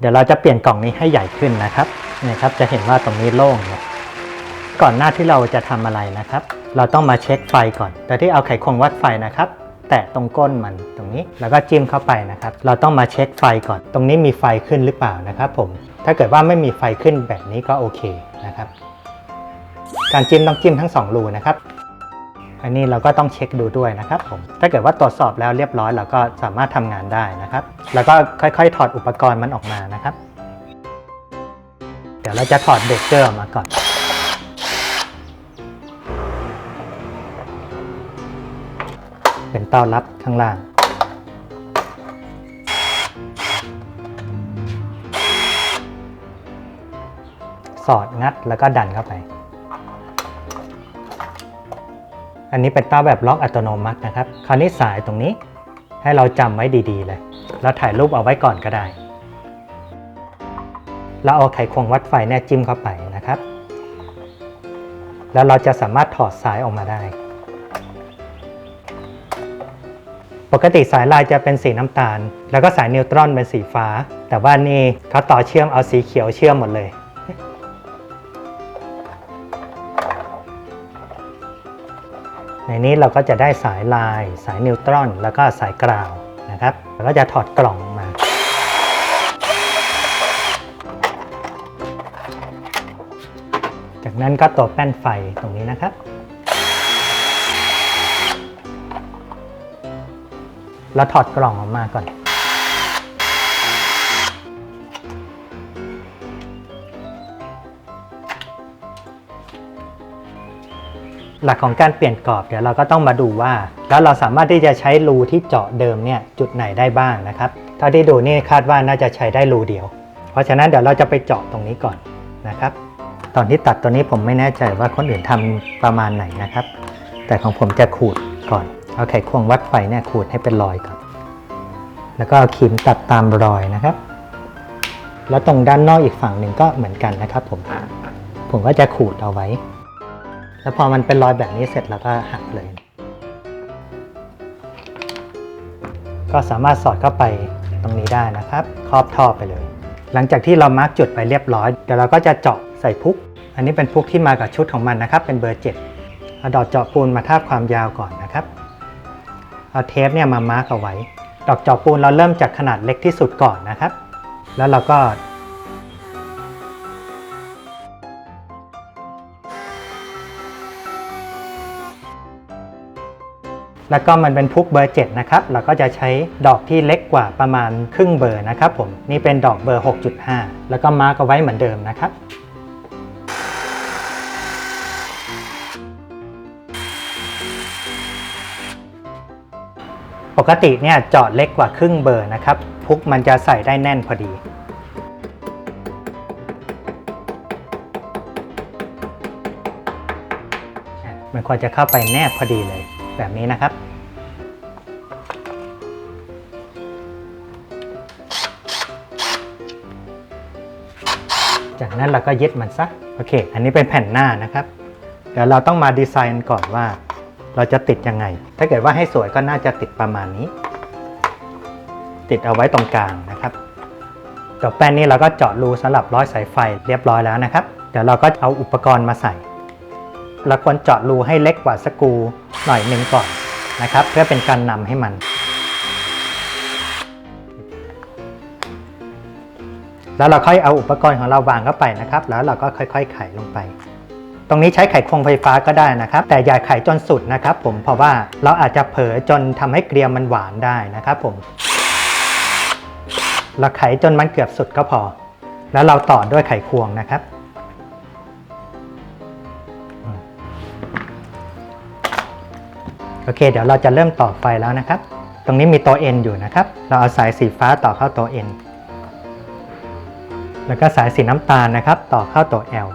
เดี๋ยวเราจะเปลี่ยนกล่องนี้ให้ใหญ่ขึ้นนะครับนี่ครับจะเห็นว่าตรงนี้โล่งเนี่ยก่อนหน้าที่เราจะทำอะไรนะครับ เราต้องมาเช็คไฟก่อนแต่ที่เอาไขควงวัดไฟนะครับ แตะตรงก้นมันตรงนี้แล้วก็จิ้มเข้าไปนะครับ เราต้องมาเช็คไฟก่อน ตรงนี้มีไฟขึ้นหรือเปล่านะครับผมถ้าเกิดว่าไม่มีไฟขึ้นแบบนี้ก็โอเคนะครับ การจิ้มต้องจิ้มทั้งสองรูนะครับ อันนี้เราก็ต้องเช็คดูด้วยนะครับผม ถ้าเกิดว่าตรวจสอบแล้วเรียบร้อยเราก็สามารถทำงานได้นะครับ แล้วก็ค่อยๆ ถอดอุปกรณ์มันออกมานะครับ เดี๋ยวเราจะถอดเบรกเกอร์ออกมาก่อน เป็นเต้ารับข้างล่างสอดงัดแล้วก็ดันเข้าไป อันนี้เป็นเต้าแบบล็อกอัตโนมัตินะครับ คราวนี้สายตรงนี้ให้เราจำไว้ดีๆเลย แล้วถ่ายรูปเอาไว้ก่อนก็ได้ เราเอาไขควงวัดไฟเนี่ยจิ้มเข้าไปนะครับ แล้วเราจะสามารถถอดสายออกมาได้ ปกติสายลายจะเป็นสีน้ำตาล แล้วก็สายนิวตรอนเป็นสีฟ้า แต่ว่านี่เขาต่อเชื่อมเอาสีเขียวเชื่อมหมดเลย ในนี้เราก็จะได้สายลาย สายนิวตรอน แล้วก็สายกราวนะครับแล้วก็จะถอดกล่องมา จากนั้นก็ตัวแป้นไฟตรงนี้นะครับแล้วถอดกล่องออกมาก่อน หลักของการเปลี่ยนกรอบเดี๋ยวเราก็ต้องมาดูว่า แล้วเราสามารถที่จะใช้รูที่เจาะเดิมเนี่ยจุดไหนได้บ้างนะครับเท่าที่ดูนี่คาดว่าน่าจะใช้ได้รูเดียว เพราะฉะนั้นเดี๋ยวเราจะไปเจาะตรงนี้ก่อนนะครับ ตอนที่ตัดตัวนี้ผมไม่แน่ใจว่าคนอื่นทำประมาณไหนนะครับ แต่ของผมจะขูดก่อนเอาไขควงวัดไฟเนี่ยขูดให้เป็นรอยก่อน แล้วก็เอาครีมตัดตามรอยนะครับ แล้วตรงด้านนอกอีกฝั่งหนึ่งก็เหมือนกันนะครับ ผมผมก็จะขูดเอาไว้ แล้วพอมันเป็นรอยแบบนี้เสร็จแล้วก็หักเลย ก็สามารถสอดเข้าไปตรงนี้ได้นะครับ ครอบท่อไปเลย หลังจากที่เรามาร์กจุดไปเรียบร้อย เดี๋ยวเราก็จะเจาะใส่พุก อันนี้เป็นพุกที่มากับชุดของมันนะครับ เป็นเบอร์7เอาดอกเจาะปูนมาทาบความยาวก่อนนะครับ เอาเทปเนี่ยมามาร์กเอาไว้ ดอกเจาะปูนเราเริ่มจากขนาดเล็กที่สุดก่อนนะครับ แล้วเราก็ แล้วก็มันเป็นพุกเบอร์7นะครับ เราก็จะใช้ดอกที่เล็กกว่าประมาณครึ่งเบอร์นะครับผม นี่เป็นดอกเบอร์ 6.5 แล้วก็มาร์กเอาไว้เหมือนเดิมนะครับปกติเนี่ยเจาะเล็กกว่าครึ่งเบอร์นะครับ พุกมันจะใส่ได้แน่นพอดี มันควรจะเข้าไปแนบพอดีเลย แบบนี้นะครับ จากนั้นเราก็ยึดมันซะโอเค อันนี้เป็นแผ่นหน้านะครับเดี๋ยวเราต้องมาดีไซน์ก่อนว่า เราจะติดยังไง ถ้าเกิดว่าให้สวยก็น่าจะติดประมาณนี้ ติดเอาไว้ตรงกลางนะครับตัวแป้นนี้เราก็เจาะรูสำหรับร้อยสายไฟเรียบร้อยแล้วนะครับ เดี๋ยวเราก็เอาอุปกรณ์มาใส่ เราควรเจาะรูให้เล็กกว่าสกูหน่อยหนึ่งก่อนนะครับ เพื่อเป็นการนำให้มัน แล้วเราค่อยเอาอุปกรณ์ของเราวางเข้าไปนะครับ แล้วเราก็ค่อยๆไขลงไป ตรงนี้ใช้ไขควงไฟฟ้าก็ได้นะครับ แต่อย่าไขจนสุดนะครับ ผมเพราะว่าเราอาจจะเผลอจนทำให้เกลียมมันหวานได้นะครับ ผม เราไขจนมันเกือบสุดก็พอ แล้วเราต่อด้วยไขควงนะครับ โอเค เดี๋ยวเราจะเริ่มต่อไฟแล้วนะครับ ตรงนี้มีตัว N อยู่นะครับ เราเอาสายสีฟ้าต่อเข้าตัว N แล้วก็สายสีน้ำตาลนะครับ ต่อเข้าตัว L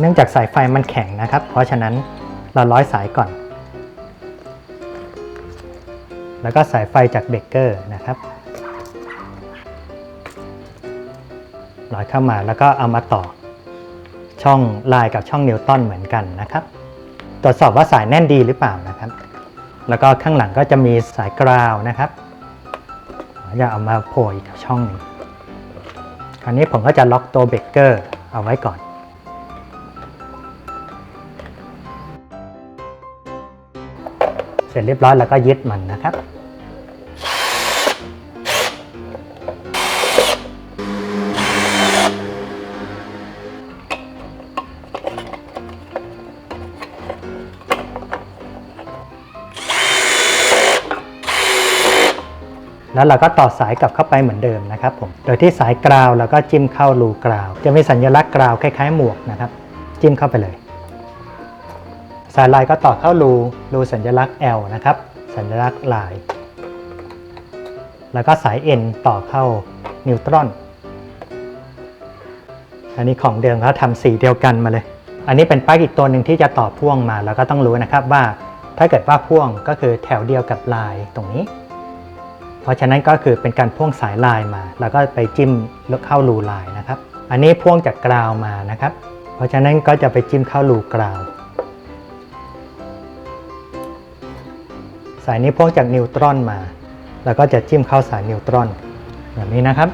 เนื่องจากสายไฟมันแข็งนะครับ เพราะฉะนั้นเราร้อยสายก่อน แล้วก็สายไฟจากเบรกเกอร์นะครับ ร้อยเข้ามาแล้วก็เอามาต่อ ช่องลายกับช่องนิวตันเหมือนกันนะครับ ตรวจสอบว่าสายแน่นดีหรือเปล่านะครับ แล้วก็ข้างหลังก็จะมีสายกราวนะครับจะเอามาโผล่อีกช่องหนึงคราวนี้ผมก็จะล็อกตัวเบรกเกอร์เอาไว้ก่อนเสร็จเรียบร้อยแล้วก็ยึดมันนะครับ แล้วเราก็ต่อสายกลับเข้าไปเหมือนเดิมนะครับผม โดยที่สายกราวเราก็จิ้มเข้ารูกราว จะมีสัญลักษณ์กราวคล้ายๆ หมวกนะครับ จิ้มเข้าไปเลย สายลายก็ต่อเข้ารูรูสัญลักษณ์ L นะครับ สัญลักษณ์ลาย แล้วก็สาย N ต่อเข้านิวตรอน อันนี้ของเดิมเขาทำสีเดียวกันมาเลย อันนี้เป็นปลั๊กอีกตัวหนึ่งที่จะต่อพ่วงมา แล้วก็ต้องรู้นะครับว่าถ้าเกิดว่าพ่วงก็คือแถวเดียวกับลายตรงนี้ ราะฉะนั้นก็คือเป็นการพ่วงสายลายมา แล้วก็ไปจิ้มเข้ารูลายนะครับ อันนี้พ่วงจากกราวมานะครับ เพราะฉะนั้นก็จะไปจิ้มเข้ารูกราว สายนี้พ่วงจากนิวตรอนมา แล้วก็จะจิ้มเข้าสายนิวตรอนแบบนี้นะครับ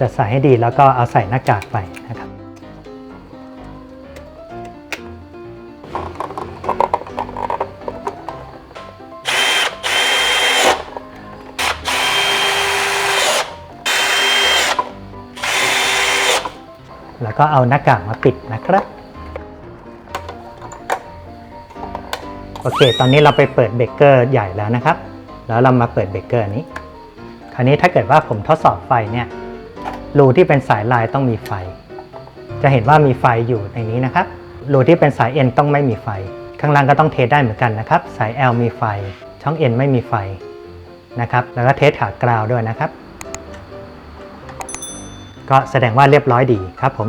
จะใส่ให้ดีแล้วก็เอาใส่หน้ากากไปนะครับ แล้วก็เอาหน้ากากมาปิดนะครับโอเค ตอนนี้เราไปเปิดเบเกอร์ใหญ่แล้วนะครับ แล้วเรามาเปิดเบเกอร์นี้ คราวนี้ถ้าเกิดว่าผมทดสอบไฟเนี่ย รูที่เป็นสายลายต้องมีไฟ จะเห็นว่ามีไฟอยู่ในนี้นะครับ รูที่เป็นสาย N ต้องไม่มีไฟ ข้างล่างก็ต้องเทสได้เหมือนกันนะครับ สาย L มีไฟ ช่อง N ไม่มีไฟนะครับ แล้วก็เทสขากราวด้วยนะครับ ก็แสดงว่าเรียบร้อยดีครับผม